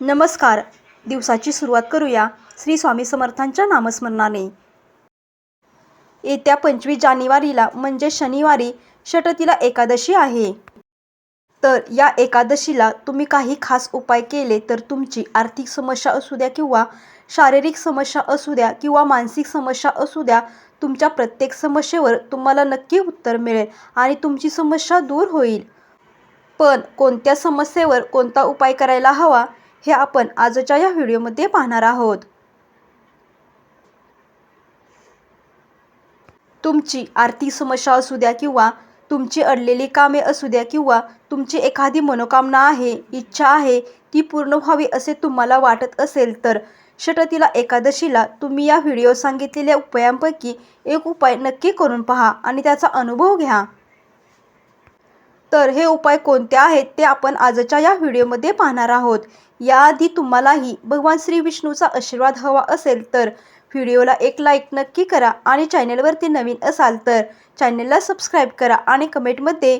नमस्कार. दिवसाची सुरुवात करूया श्री स्वामी समर्थांच्या नामस्मरणाने. येत्या पंचवीस जानेवारीला म्हणजे शनिवारी षटतीला एकादशी आहे. तर या एकादशीला तुम्ही काही खास उपाय केले तर तुमची आर्थिक समस्या असू द्या किंवा शारीरिक समस्या असू द्या किंवा मानसिक समस्या असू द्या तुमच्या प्रत्येक समस्येवर तुम्हाला नक्की उत्तर मिळेल आणि तुमची समस्या दूर होईल. पण कोणत्या समस्येवर कोणता उपाय करायला हवा? हे आपण आजच्या या व्हिडिओमध्ये पाहणार आहोत. तुमची आर्थिक समस्या असू द्या किंवा तुमची अडलेली कामे असू द्या किंवा तुमची एखादी मनोकामना आहे इच्छा आहे ती पूर्ण व्हावी असे तुम्हाला वाटत असेल तर षटतीला एकादशीला तुम्ही या व्हिडिओ सांगितलेल्या उपायांपैकी एक उपाय नक्की करून पहा आणि त्याचा अनुभव घ्या. तर हे उपाय कोणते आहेत ते आपण आजच्या या व्हिडिओमध्ये पाहणार आहोत. याआधी तुम्हालाही भगवान श्री विष्णूचा आशीर्वाद हवा असेल तर व्हिडिओला एक लाईक नक्की करा आणि चॅनेलवरती नवीन असाल तर चॅनेलला सबस्क्राईब करा आणि कमेंटमध्ये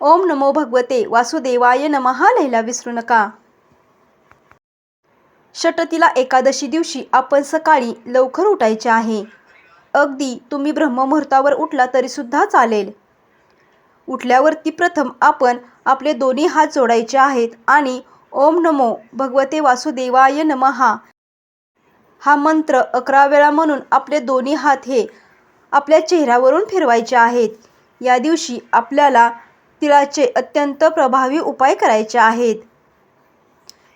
ओम नमो भगवते वासुदेवाय नमहा लिहायला विसरू नका. षटतीला एकादशी दिवशी आपण सकाळी लवकर उठायचे आहे. अगदी तुम्ही ब्रह्ममुहूर्तावर उठला तरीसुद्धा चालेल. उठल्यावरती प्रथम आपण आपले दोन्ही हात जोडायचे आहेत आणि ओम नमो भगवते वासुदेवाय नमहा हा मंत्र अकरा वेळा म्हणून आपले दोन्ही हात हे आपल्या चेहऱ्यावरून फिरवायचे आहेत. या दिवशी आपल्याला तिळाचे अत्यंत प्रभावी उपाय करायचे आहेत.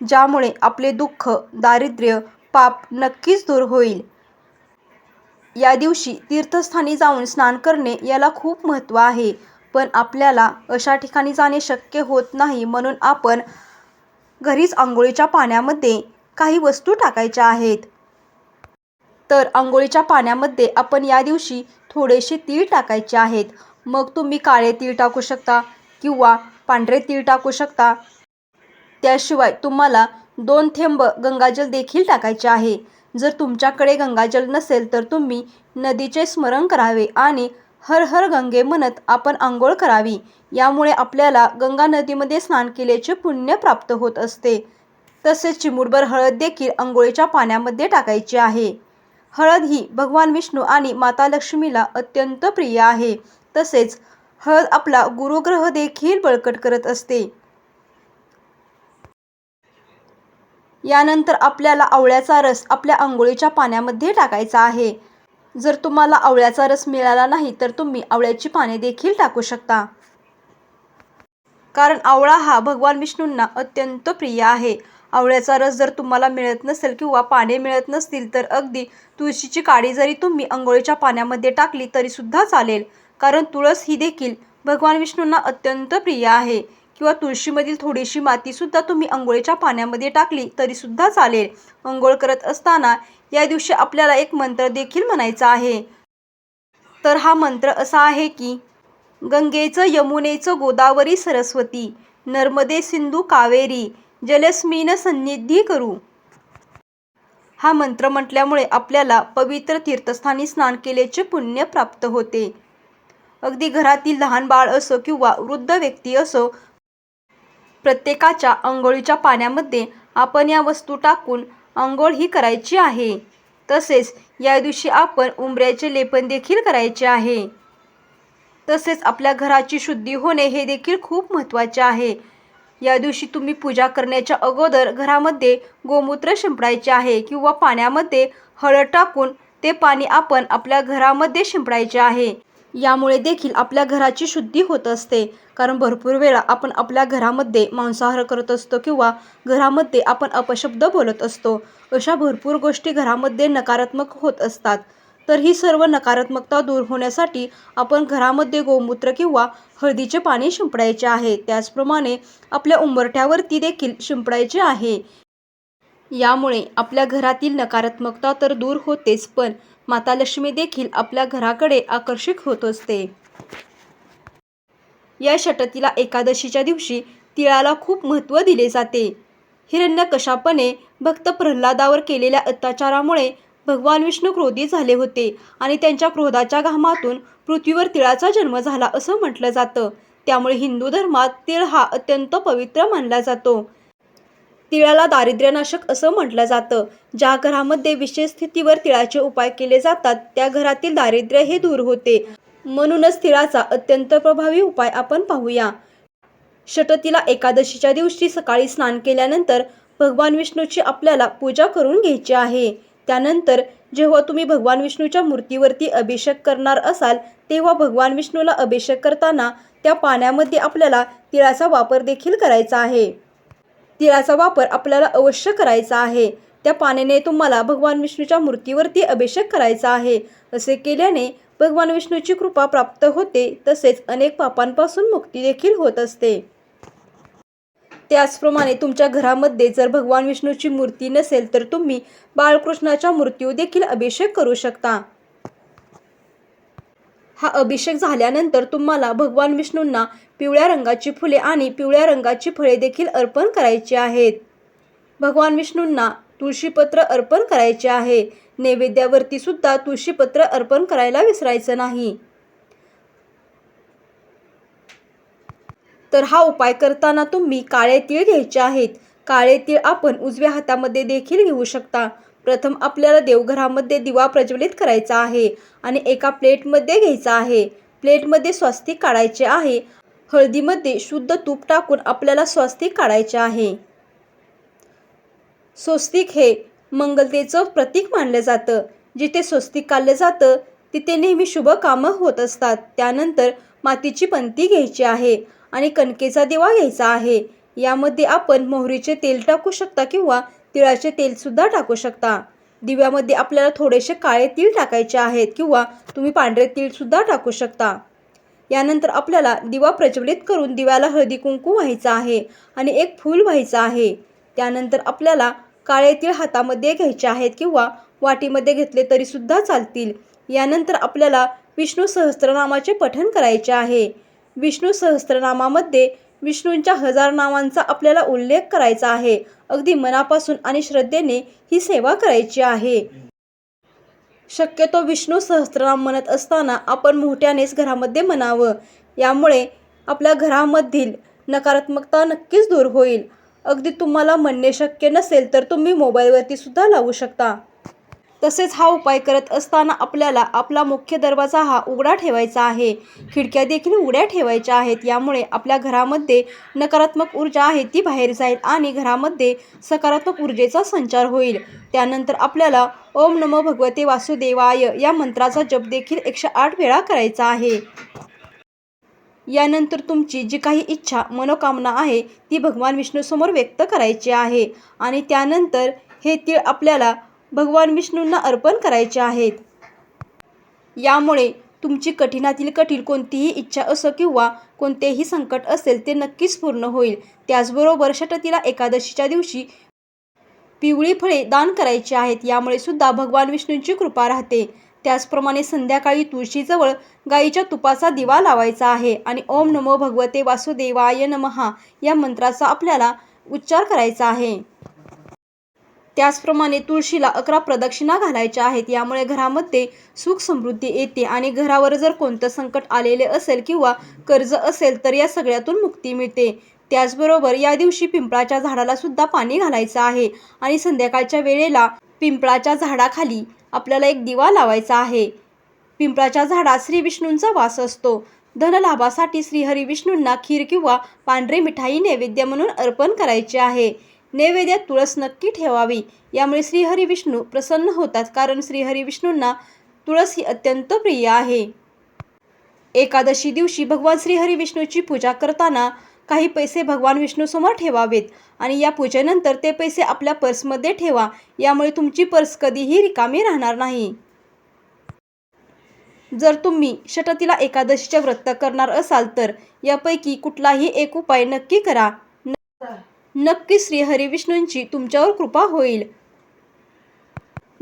ज्यामुळे आपले दुःख दारिद्र्य पाप नक्कीच दूर होईल. या दिवशी तीर्थस्थानी जाऊन स्नान करणे याला खूप महत्त्व आहे. पण आपल्याला अशा ठिकाणी जाणे शक्य होत नाही म्हणून आपण घरीच आंघोळीच्या पाण्यामध्ये काही वस्तू टाकायच्या आहेत. तर आंघोळीच्या पाण्यामध्ये आपण या दिवशी थोडेसे तीळ टाकायचे आहेत. मग तुम्ही काळे तीळ टाकू शकता किंवा पांढरे तीळ टाकू शकता. त्याशिवाय तुम्हाला दोन थेंब गंगाजल देखील टाकायचे आहे. जर तुमच्याकडे गंगाजल नसेल तर तुम्ही नदीचे स्मरण करावे आणि हर हर गंगे म्हणत आपण आंघोळ करावी. यामुळे आपल्याला गंगा नदीमध्ये स्नान केल्याचे पुण्य प्राप्त होत असते. तसेच चिमूटभर हळद देखील आंघोळीच्या पाण्यामध्ये टाकायची आहे. हळद ही भगवान विष्णू आणि माता लक्ष्मीला अत्यंत प्रिय आहे. तसेच हळद आपला गुरुग्रह देखील बळकट करत असते. यानंतर आपल्याला आवळ्याचा रस आपल्या आंघोळीच्या पाण्यामध्ये टाकायचा आहे. जर तुम्हाला आवळ्याचा रस मिळाला नाही तर तुम्ही आवळ्याची पाने देखील टाकू शकता. कारण आवळा हा भगवान विष्णूंना अत्यंत प्रिय आहे. आवळ्याचा रस जर तुम्हाला मिळत नसेल किंवा पाने मिळत नसतील तर अगदी तुळशीची काडी जरी तुम्ही आंघोळीच्या पाण्यामध्ये टाकली तरीसुद्धा चालेल. कारण तुळस ही देखील भगवान विष्णूंना अत्यंत प्रिय आहे. किंवा तुळशीमधील थोडीशी मातीसुद्धा तुम्ही आंघोळीच्या पाण्यामध्ये टाकली तरीसुद्धा चालेल. आंघोळ करत असताना या दिवशी आपल्याला एक मंत्र देखील म्हणायचा आहे. तर हा मंत्र असा आहे की गंगेचं यमुनेचं गोदावरी सरस्वती नर्मदे सिंधू कावेरी जलस्मीन सन्निधी करू. हा मंत्र म्हटल्यामुळे आपल्याला पवित्र तीर्थस्थानी स्नान केल्याचे पुण्य प्राप्त होते. अगदी घरातील लहान बाळ असो किंवा वृद्ध व्यक्ती असो प्रत्येकाच्या आंघोळीच्या पाण्यामध्ये आपण या वस्तू टाकून आंघोळ ही करायची आहे. तसेच या दिवशी आपण उंबऱ्याचे लेपन देखील करायचे आहे. तसेच आपल्या घराची शुद्धी होणे हे देखील खूप महत्त्वाचे आहे. या दिवशी तुम्ही पूजा करण्याच्या अगोदर घरामध्ये गोमूत्र शिंपडायचे आहे किंवा पाण्यामध्ये हळद टाकून ते पाणी आपण आपल्या घरामध्ये शिंपडायचे आहे. यामुळे देखील आपल्या घराची शुद्धी होत असते. कारण भरपूर वेळा आपण आपल्या घरामध्ये मांसाहार करत असतो किंवा घरामध्ये आपण अपशब्द बोलत असतो. अशा भरपूर गोष्टी घरामध्ये नकारात्मक होत असतात. तर ही सर्व नकारात्मकता दूर होण्यासाठी आपण घरामध्ये गोमूत्र किंवा हळदीचे पाणी शिंपडायचे आहे. त्याचप्रमाणे आपल्या उंबरठ्यावरती देखील शिंपडायचे आहे. यामुळे आपल्या घरातील नकारात्मकता तर दूर होतेच पण माता लक्ष्मी देखील आपल्या घराकडे आकर्षित होत असते. या षटतीला एकादशीच्या दिवशी तिळाला खूप महत्त्व दिले जाते. हिरण्यकशापने भक्त प्रल्हादावर केलेल्या अत्याचारामुळे भगवान विष्णू क्रोधी झाले होते आणि त्यांच्या क्रोधाच्या घामातून पृथ्वीवर तिळाचा जन्म झाला असं म्हटलं जातं. त्यामुळे हिंदू धर्मात तिळ हा अत्यंत पवित्र मानला जातो. तिळाला दारिद्र्यनाशक असं म्हटलं जातं. ज्या घरामध्ये विशेष स्थितीवर तिळाचे उपाय केले जातात त्या घरातील दारिद्र्य हे दूर होते. म्हणूनच तिळाचा अत्यंत प्रभावी उपाय आपण पाहूया. षटतीला एकादशीच्या दिवशी सकाळी स्नान केल्यानंतर भगवान विष्णूची आपल्याला पूजा करून घ्यायची आहे. त्यानंतर जेव्हा तुम्ही भगवान विष्णूच्या मूर्तीवरती अभिषेक करणार असाल तेव्हा भगवान विष्णूला अभिषेक करताना त्या पाण्यामध्ये आपल्याला तिळाचा वापर देखील करायचा आहे. तिळाचा वापर आपल्याला अवश्य करायचा आहे. त्या पाण्याने तुम्हाला भगवान विष्णूच्या मूर्तीवरती अभिषेक करायचा आहे. असे केल्याने भगवान विष्णूची कृपा प्राप्त होते तसेच अनेक पापांपासून मुक्ती देखील होत असते. त्याचप्रमाणे तुमच्या घरामध्ये जर भगवान विष्णूची मूर्ती नसेल तर तुम्ही बाळकृष्णाच्या मूर्तीवर देखील अभिषेक करू शकता. हा अभिषेक झाल्यानंतर तुम्हाला भगवान विष्णूंना पिवळ्या रंगाची फुले आणि पिवळ्या रंगाची फळे देखील अर्पण करायची आहेत. भगवान विष्णूंना तुळशीपत्र अर्पण करायचे आहे. नैवेद्यावरती सुद्धा तुळशीपत्र अर्पण करायला विसरायचं नाही. तर हा उपाय करताना तुम्ही काळे तीळ घ्यायचे आहेत. काळे तीळ आपण उजव्या हातामध्ये देखील घेऊ शकता. प्रथम आपल्याला देवघरामध्ये दिवा प्रज्वलित करायचा आहे आणि एका प्लेटमध्ये घ्यायचा आहे. प्लेटमध्ये स्वस्तिक काढायचे आहे. हळदीमध्ये शुद्ध तूप टाकून आपल्याला स्वस्तिक काढायचे आहे. स्वस्तिक हे मंगलतेचं प्रतीक मानलं जातं. जिथे स्वस्तिक काढलं जातं तिथे नेहमी शुभ कामं होत असतात. त्यानंतर मातीची पंती घ्यायची आहे आणि कणकेचा दिवा घ्यायचा आहे. यामध्ये आपण मोहरीचे तेल टाकू शकता किंवा तिळाचे तेलसुद्धा टाकू शकता. दिव्यामध्ये आपल्याला थोडेसे काळे तीळ टाकायचे आहेत किंवा तुम्ही पांढरे तीळसुद्धा टाकू शकता. यानंतर आपल्याला दिवा प्रज्वलित करून दिव्याला हळदी कुंकू व्हायचं आहे आणि एक फूल व्हायचं आहे. त्यानंतर आपल्याला काळे तीळ हातामध्ये घ्यायचे आहेत किंवा वाटीमध्ये घेतले तरीसुद्धा चालतील. यानंतर आपल्याला विष्णू सहस्त्रनामाचे पठण करायचे आहे. विष्णू सहस्त्रनामामध्ये विष्णूंच्या हजार नावांचा आपल्याला उल्लेख करायचा आहे. अगदी मनापासून आणि श्रद्धेने ही सेवा करायची आहे. शक्यतो विष्णू सहस्त्रनाम म्हणत असताना आपण मोठ्यानेच घरामध्ये म्हणावं. यामुळे आपल्या घरामधील नकारात्मकता नक्कीच दूर होईल. अगदी तुम्हाला म्हणणे शक्य नसेल तर तुम्ही मोबाईलवरती सुद्धा लावू शकता. तसेच हा उपाय करत असताना आपल्याला आपला मुख्य दरवाजा हा उघडा ठेवायचा आहे. खिडक्या देखील उघड्या ठेवायच्या आहेत. यामुळे आपल्या घरामध्ये नकारात्मक ऊर्जा आहे ती बाहेर जाईल आणि घरामध्ये सकारात्मक ऊर्जेचा संचार होईल. त्यानंतर आपल्याला ओम नमो भगवते वासुदेवाय या मंत्राचा जप देखील एकशे आठ वेळा करायचा आहे. यानंतर तुमची जी काही इच्छा मनोकामना आहे ती भगवान विष्णूसमोर व्यक्त करायची आहे आणि त्यानंतर हे तीळ आपल्याला भगवान विष्णूंना अर्पण करायचे आहेत. यामुळे तुमची कठीणातील कठीण कोणतीही इच्छा असो किंवा कोणतेही संकट असेल ते नक्कीच पूर्ण होईल. त्याचबरोबर षटतीला एकादशीच्या दिवशी पिवळी फळे दान करायची आहेत. यामुळे सुद्धा भगवान विष्णूंची कृपा राहते. त्याचप्रमाणे संध्याकाळी तुळशीजवळ गाईच्या तुपाचा दिवा लावायचा आहे आणि ओम नमो भगवते वासुदेवाय नमहा या मंत्राचा आपल्याला उच्चार करायचा आहे. त्याचप्रमाणे तुळशीला अकरा प्रदक्षिणा घालायच्या आहेत. यामुळे घरामध्ये सुख समृद्धी येते आणि घरावर जर कोणतं संकट आलेले असेल किंवा कर्ज असेल तर या सगळ्यातून मुक्ती मिळते. त्याचबरोबर या दिवशी पिंपळाच्या झाडाला सुद्धा पाणी घालायचं आहे आणि संध्याकाळच्या वेळेला पिंपळाच्या झाडाखाली आपल्याला एक दिवा लावायचा आहे. पिंपळाच्या झाडात श्री विष्णूंचा वास असतो. धनलाभासाठी श्रीहरी विष्णूंना खीर किंवा पांढरी मिठाई नैवेद्य म्हणून अर्पण करायचे आहे. नैवेद्यात तुळस नक्की ठेवावी. यामुळे श्रीहरी विष्णू प्रसन्न होतात कारण श्रीहरी विष्णूंना तुळस ही अत्यंत प्रिय आहे. एकादशी दिवशी भगवान श्रीहरी विष्णूची पूजा करताना काही पैसे भगवान विष्णूसमोर ठेवावेत आणि या पूजेनंतर ते पैसे आपल्या पर्समध्ये ठेवा. यामुळे तुमची पर्स कधीही रिकामी राहणार नाही. जर तुम्ही षटतीला एकादशीचे व्रत करणार असाल तर यापैकी कुठलाही एक उपाय नक्की करा. नक्की श्री विष्णूंची तुमच्यावर कृपा होईल.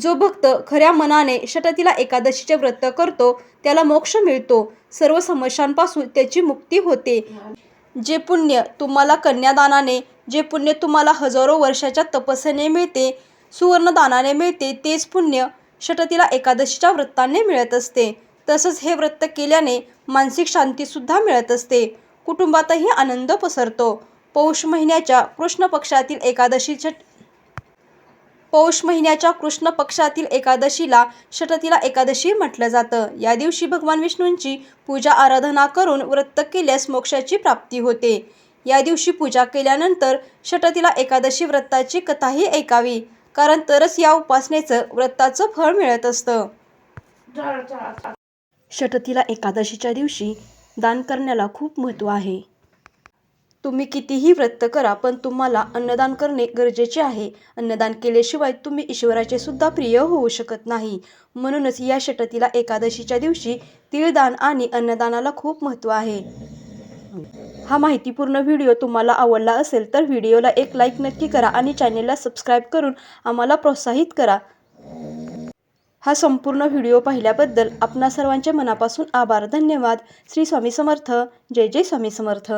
जो भक्त खऱ्या मनाने षटतीला एकादशीचे व्रत करतो त्याला मोक्ष मिळतो. सर्व समस्यांपासून त्याची मुक्ती होते. जे पुण्य तुम्हाला कन्यादानाने जे पुण्य तुम्हाला हजारो वर्षाच्या तपस्याने मिळते सुवर्णदानाने मिळते तेच पुण्य षटतीला एकादशीच्या व्रताने मिळत असते. तसंच हे व्रत केल्याने मानसिक शांतीसुद्धा मिळत असते. कुटुंबातही आनंद पसरतो. पौष महिन्याच्या कृष्ण पक्षातील एकादशीच्या पौष महिन्याच्या कृष्ण पक्षातील एकादशीला षटतीला एकादशी म्हटलं जातं. या दिवशी भगवान विष्णूंची पूजा आराधना करून व्रत केल्यास मोक्षाची प्राप्ती होते. या दिवशी पूजा केल्यानंतर षटतीला एकादशी व्रताची कथाही ऐकावी कारण तरच या उपासनेचं व्रताचं फळ मिळत असतं. षटतीला एकादशीच्या दिवशी दान करण्याला खूप महत्त्व आहे. तुम्ही कितीही व्रत करा पण तुम्हाला अन्नदान करणे गरजेचे आहे. अन्नदान केल्याशिवाय तुम्ही ईश्वराचे सुद्धा प्रिय होऊ शकत नाही. म्हणूनच या षटतीला एकादशीच्या दिवशी तिळदान आणि अन्नदानाला खूप महत्त्व आहे. हा माहितीपूर्ण व्हिडिओ तुम्हाला आवडला असेल तर व्हिडिओला एक लाईक नक्की करा आणि चॅनेलला सबस्क्राईब करून आम्हाला प्रोत्साहित करा. हा संपूर्ण व्हिडिओ पाहिल्याबद्दल आपणा सर्वांचे मनापासून आभार. धन्यवाद. श्री स्वामी समर्थ. जय जय स्वामी समर्थ.